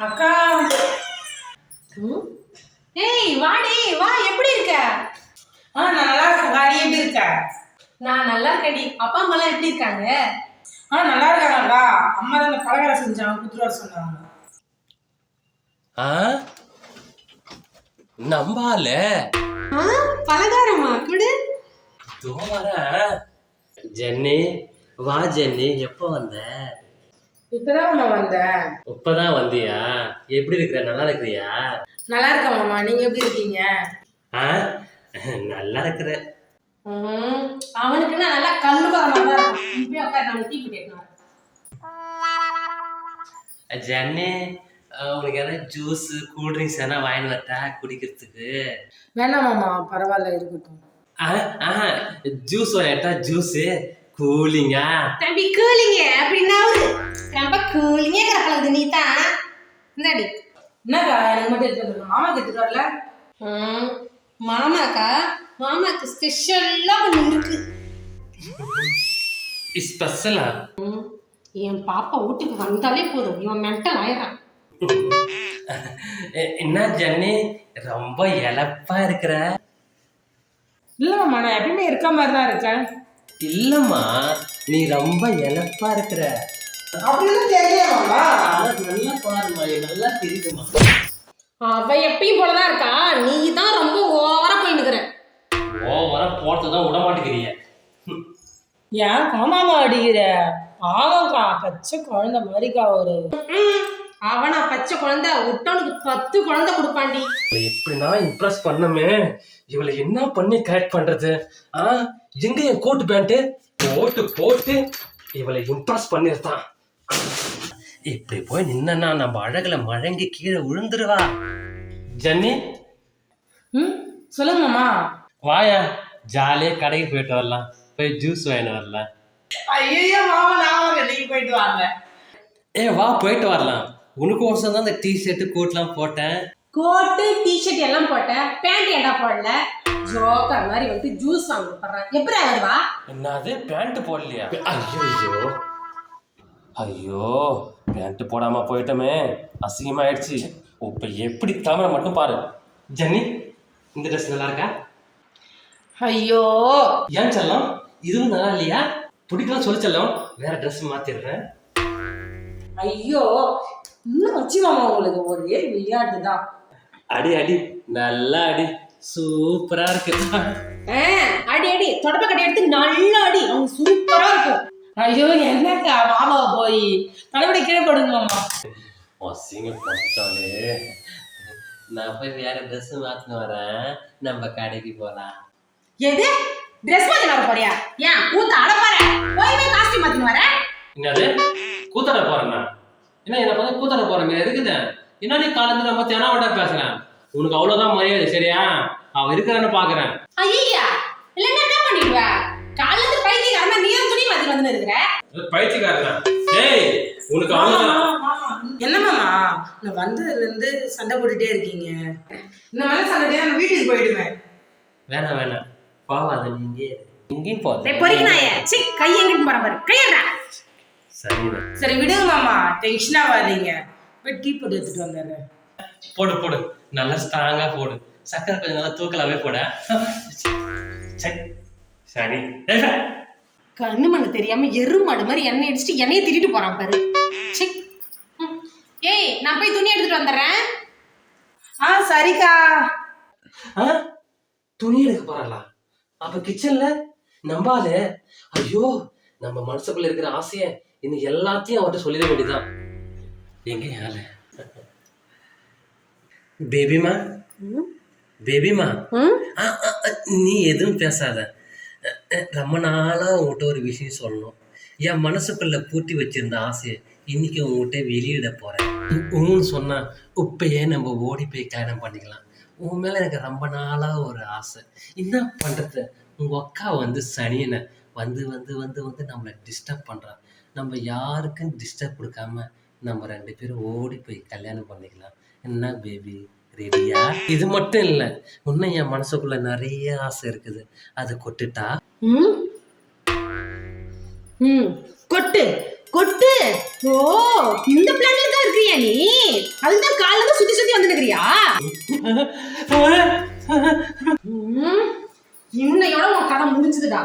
அக்கா? ஏய் வாடி வா எப்படி இருக்க? ஆ நான் நல்லா இருக்கேன். நீ எப்படி இருக்க? நான் நல்லா இருக்கேன்டி. அப்பா அம்மாலாம் எப்படி இருக்காங்க? ஆ நல்லா இருக்காங்கக்கா அம்மா தான் பலகாரம் செஞ்சாங்க குத்துட்டு வர சொன்னாங்க. ஆ? நம்பால? ஆ பலகாரமா? குடு. வரேன். ஜென்னி வா ஜென்னி. எப்போ வந்த? இப்பதான் மாமா வந்தேன். இப்பதான் வந்தியா? எப்படி இருக்கிற? நல்லா இருக்கிறியா? நல்லா இருக்கேன் மாமா. நீங்க எப்படி இருக்கீங்க? ஆ? நல்லா இருக்கிற. ம், அவனுக்கு நான் நல்லா கல்லு பரமா. தான் இருக்கும் இப்படி உட்கார். நான் டீ போட்டு ஜென்னி அஹ், உனக்கு ஏதாவது ஜூஸ் கூல்ட்ரிங்க்ஸ் எதனா வாங்கிட்டு வரட்டா குடிக்கிறதுக்கு? வேணாம் மாமா. பரவாயில்ல இருக்கட்டும். ஜூஸ் வாங்கிட்டா ஜூஸ் கூலிங்கா தம்பி கூலிங்க அப்படின்னா ரொம்ப கூலிங்கே கிடக்கலது நீ தான் இந்தாடி. என்னக்கா எனக்கு மட்டும் எடுத்து மாமா எடுத்துட்டு வரல? ம், மாமாக்கா மாமாக்கு ஸ்பெஷலா ஒன்று இருக்கு. ஸ்பெஷலா என் பாப்பா வீட்டுக்கு வந்தாலே போதும். இவன் மென்டல் ஆயிடுறான். என்ன ஜென்னி? ரொம்ப இழப்பா இருக்கிற. இல்ல மாமா நான் எப்பயுமே இருக்க மாதிரி தான் இருக்கேன். இல்லம்மா நீ ரொம்ப இழப்பா இருக்கிற. அப்படின்னு நல்லா பாருமா நீ நல்லா தெரியுதுமா அவ எப்பயும் போலதான் இருக்கா? நீ தான் ரொம்ப ஓவரா போய் நிக்கிற ஓவரா போட்டதான் விட மாட்டேங்கிறீங்க ஏன் மாமாமா அடிக்கிற? பாவம்க்கா பச்சை குழந்தை மாதிரிக்கா ஒரு. அவனா பச்சை குழந்தை விட்டவனுக்கு பத்து குழந்தை கொடுப்பாண்டி. எப்படின்னா இம்ப்ரெஸ் பண்ணமே. இவளை என்ன பண்ணி கரெக்ட் பண்றது? ஆ? எங்க என் கோட் பேண்ட் போட்டு போட்டு இவளை இம்ப்ரெஸ் பண்ணிருந்தான் இப்படி போய் நின்னா நம்ம அழகுல மழங்கி கீழே விழுந்துருவா. ஜன்னி? ம் சொல்லுங்க மாமா. வாயா ஜாலியா கடைக்கு போயிட்டு வரலாம். போய் ஜூஸ் வாங்கிட்டு வரலாம். ஐயோ மாமா நான் நீங்க போயிட்டு வாங்க. ஏ வா போயிட்டு வரலாம். உனக்கு வருஷம் தான் இந்த டிஷர்ட் கோட்லாம் போட்டேன். கோட்டு டிஷர்ட் எல்லாம் போட்டேன். பேண்ட் ஏண்டா போடல? ஜோக்கர் மாதிரி வந்து ஜூஸ் வாங்க போடுறேன் எப்படி வருவா என்னது பேண்ட் போடலையா? ஐயோ ஐயோ ஐயோ பேண்ட் போடாம போயிட்டோமே. அசிங்கமாயிடுச்சு. இப்போ எப்படி தமிழ மட்டும் பாரு. ஜன்னி இந்த ட்ரெஸ் நல்லா இருக்கா? ஐயோ. ஏன் செல்லம்? இதுவும் நல்லா இல்லையா? பிடிக்கலாம் சொல்லி செல்லம். வேற ட்ரெஸ் மாத்திடுறேன். ஐயோ இன்னும் வச்சு மாமா உங்களுக்கு? ஒரே விளையாட்டு தான் அடி அடி. நல்லா அடி. சூப்பரா இருக்கு. அடி அடி. தொடப்ப கட்டி எடுத்து நல்லா அடி. அவங்க சூப்பரா இருக்கும். ஐயோ என்னக்கா? மாமாவை போய். தலைவடி கீழே போடுங்க மாமா. அசிங்கப்பட்டாலே நான் போய் வேற ட்ரெஸ் மாத்தின்னு வரேன். நம்ம கடைக்கு போலாம். எது? ட்ரெஸ் மாத்தி வர போறியா? ஏன்? கூத்த அடப்பார போய் போய் காஸ்டியூம் மாத்தி வர. என்னது? கூத்தாட போறேன்னா? என்ன இதை பார்த்து கூத்தாட போறேன் இருக்குது என்ன நீ காலேஜ் நம்ம தெனாவட்டா பேசுறேன் உனக்கு அவ்வளவுதான் மரியாதை சரியா? அவ இருக்கிறான்னு பாக்குறேன். ஐயா இல்லன்னா என்ன பண்ணிடுவ? காலையில இருந்து பைத்தியக்காரமா நீ தான் துணி மாத்தி வந்து இருக்கிற? பயிற்சிக்காரன் டேய் உனக்கு அவ்வளவுதான். என்ன மாமா? நான் வந்ததுல இருந்து சண்டை போட்டுட்டே இருக்கீங்க. இந்த மாதிரி சண்டை நான் வீட்டுக்கு போயிடுவேன். வேணாம் வேணாம். போவாத நீங்க எங்கேயும் போத டேய் பொறிக்கனாய சி கை எங்கிட்டு போற பாரு. கையடா சரிண்ணா சரி விடுங்க மாமா. டென்ஷன் ஆகாதீங்க. போய் டீ போட்டு எடுத்துட்டு வந்துடுறேன். போடு போடு. நல்லா ஸ்ட்ராங்கா போடு. சக்கரை கொஞ்சம் நல்லா தூக்கலாவே போட. சரி. கண்ணு மண்ணு தெரியாம எருமாடு மாதிரி எண்ணெய் அடிச்சுட்டு எண்ணெயை திட்டிட்டு போறான் பாரு. ஏய் நான் போய் துணி எடுத்துட்டு வந்துடுறேன். ஆ சரிக்கா? துணி எடுக்க போறலாம் அப்ப கிச்சன்ல நம்பால ஐயோ நம்ம மனசுக்குள்ள இருக்கிற ஆசைய இன்னும் எல்லாத்தையும் அவர்கிட்ட சொல்லிட வேண்டியதுதான். எங்க யாரு? பேபிமா பேபிமா நீ எதுவும் பேசாத ரொம்ப நாளா உங்ககிட்ட ஒரு விஷயம் சொல்லணும் என் மனசுக்குள்ள பூட்டி வச்சிருந்த ஆசையை இன்னைக்கு உங்ககிட்ட வெளியிட போறேன் உன்னு சொன்னா இப்பயே நம்ம ஓடி போய் கல்யாணம் பண்ணிக்கலாம் உன் மேல எனக்கு ரொம்ப நாளா ஒரு ஆசை என்ன பண்றது உங்க அக்கா வந்து சனியனை வந்து வந்து வந்து வந்து நம்மளை டிஸ்டர்ப் பண்றான் நம்ம யாருக்கும் டிஸ்டர்ப் கொடுக்காம நம்ம ரெண்டு பேரும் ஓடி போய் கல்யாணம் பண்ணிக்கலாம் என்ன பேபி ரெடியா இது மட்டும் இல்லை இன்னும் என் மனசுக்குள்ள நிறைய ஆசை இருக்குது. அதை கொட்டுட்டா? ம். ம். கொட்டு. கொட்டு. ஓ இந்த பிளான்ல தான் இருக்கியா நீ? அதுதான் காலைல தான் சுத்தி சுத்தி வந்துருக்கிறியா இன்னையோட உன் கதை முடிஞ்சதுடா.